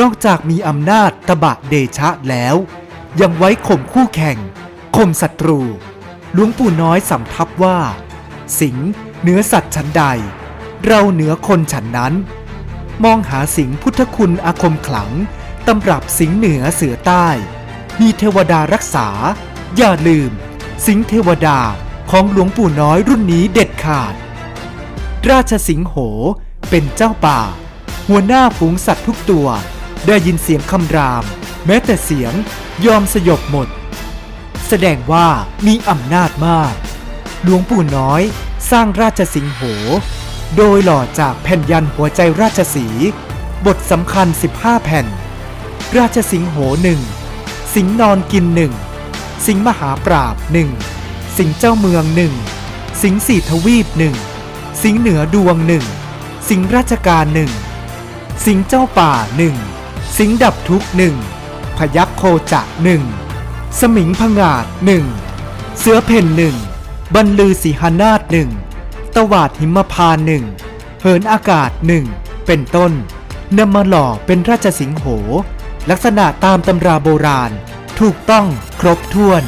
นอกจากมีอำนาจตบะเดชะแล้ว ยังไว้ข่มคู่แข่งข่มศัตรู หลวงปู่น้อยสำทับว่า สิงเหนือสัตว์ฉันใด เราเหนือคนฉันนั้น มองหาสิงพุทธคุณอาคมขลังตำรับสิงเหนือเสือใต้ มีเทวดารักษา อย่าลืม สิงเทวดาของหลวงปู่น้อยรุ่นนี้เด็ดขาด ราชสิงโหเป็นเจ้าป่า หัวหน้าฝูงสัตว์ทุกตัว ได้ยินเสียงคำราม แม้แต่เสียงยอมสยบหมด แสดงว่ามีอำนาจมาก หลวงปู่น้อยสร้างราชสิงห์โห โดยหล่อจากแผ่นยันหัวใจราชสี บทสำคัญ 15 แผ่น ราชสิงห์โหหนึ่งสิงห์นอนกินหนึ่งสิงห์มหาปราบหนึ่งสิงห์เจ้าเมืองหนึ่งสิงห์สี่ทวีปหนึ่งสิงห์เหนือดวงหนึ่งสิงห์ราชการหนึ่งสิงห์เจ้าป่าหนึ่ง สิงดับทุกหนึ่งพยักโคจะหนึ่งสมิงพงาดหนึ่งเสือเพ่นหนึ่งบรรลือสีหนาฏหนึ่งตวาดหิมพานหนึ่งเหินอากาศหนึ่งเป็นต้นนำมาหล่อเป็นราชสิงห์โห ลักษณะตามตำราโบราณ ถูกต้องครบถ้วน